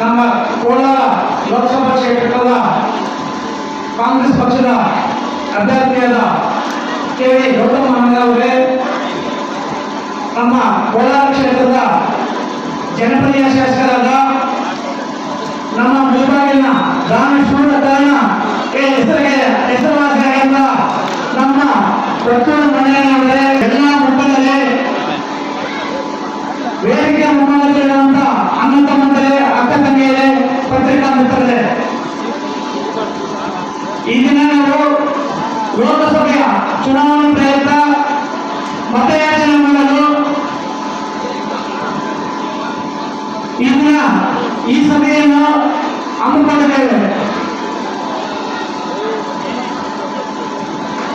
ನಮ್ಮ ಕೋಲಾರ ಲೋಕಸಭಾ ಕ್ಷೇತ್ರದ ಕಾಂಗ್ರೆಸ್ ಪಕ್ಷದ ಅಭ್ಯರ್ಥಿಯಾದ ಕೆ ವಿ ಗೌತಮ್ ಅವರೇ, ನಮ್ಮ ಕೋಲಾರ ಕ್ಷೇತ್ರದ ಜನಪ್ರಿಯ ಶಾಸಕರಾದ ನಮ್ಮ ಮುಳಬಾಗಿಲಿನ ರಾಮೇಶ್ವರ ದಾನ ಹೆಸರಿಗೆ ಹೆಸರುವಾಸಿಯಾಗಿದ್ದ ನಮ್ಮ ಪ್ರತಿಯೊಂದು ಮನೆಯವರೇ ಎಲ್ಲ ಮುಖಂಡರೇ ವೇದಿಕೆಯ ಮುಂಭಾಗದಲ್ಲಿರುವಂತ ಅನಂತ ತಂಗಿಯರೇ ಪತ್ರಿಕಾ ಮಿತ್ರರೇ ಇಂದಿನ ದಿನ ನಾವು ಲೋಕಸಭೆಯ ಚುನಾವಣೆ ಪ್ರಯುಕ್ತ ಮತಯಾಚನೆ ಮಾಡಲು ಈ ದಿನ ಈ ಸಭೆಯನ್ನು ಹಮ್ಮಿಕೊಂಡಿದ್ದೇವೆ.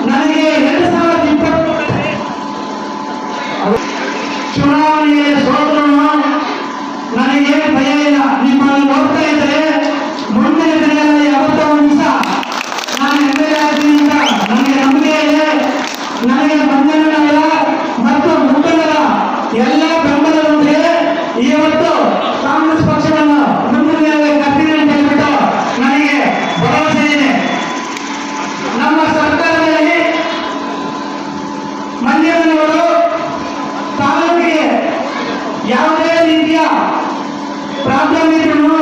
ನನಗೆ ಎರಡು ಸಾವಿರದ ಇಪ್ಪತ್ತು ಚುನಾವಣೆಯಲ್ಲಿ ಸೋತರು ನನಗೆ ಬಂಧನಗಳ ಮತ್ತು ಮುಖಂಡರ ಎಲ್ಲ ಬೆಂಬಲದೊಂದಿಗೆ ಇವತ್ತು ಕಾಂಗ್ರೆಸ್ ಪಕ್ಷವನ್ನು ಮುಂದಿನ ಕಟ್ಟಿನಲ್ಲಿ ಹೇಳಿಬಿಟ್ಟು ನನಗೆ ಭರವಸೆ ಇದೆ ನಮ್ಮ ಸರ್ಕಾರದಲ್ಲಿ ಮಂಜನವರು ತಾಲೂಕಿಗೆ ಯಾವುದೇ ರೀತಿಯ ಪ್ರಾಬ್ಲಮ್ ಇದ್ರೂ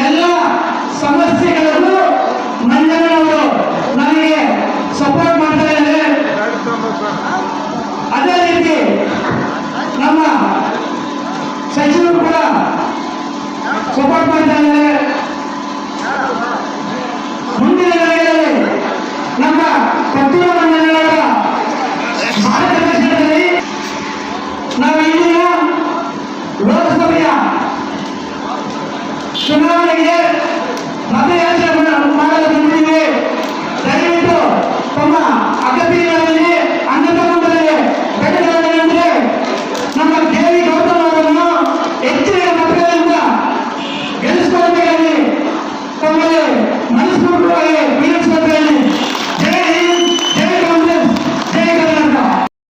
ಎಲ್ಲ ಕೂಡ ಸಪೋರ್ಟ್ ಮಾಡ್ತಾ ಇದ್ದಾರೆ ಮುಂದಿನ ದಿನಗಳಲ್ಲಿ ನಮ್ಮ ಕತ್ತೂರ ಮನೆಯವರ ಭಾರತ ನಾವು ಇಂದಿನ ಲೋಕಸಭೆಯ ಚುನಾವಣೆಗೆ ಮತ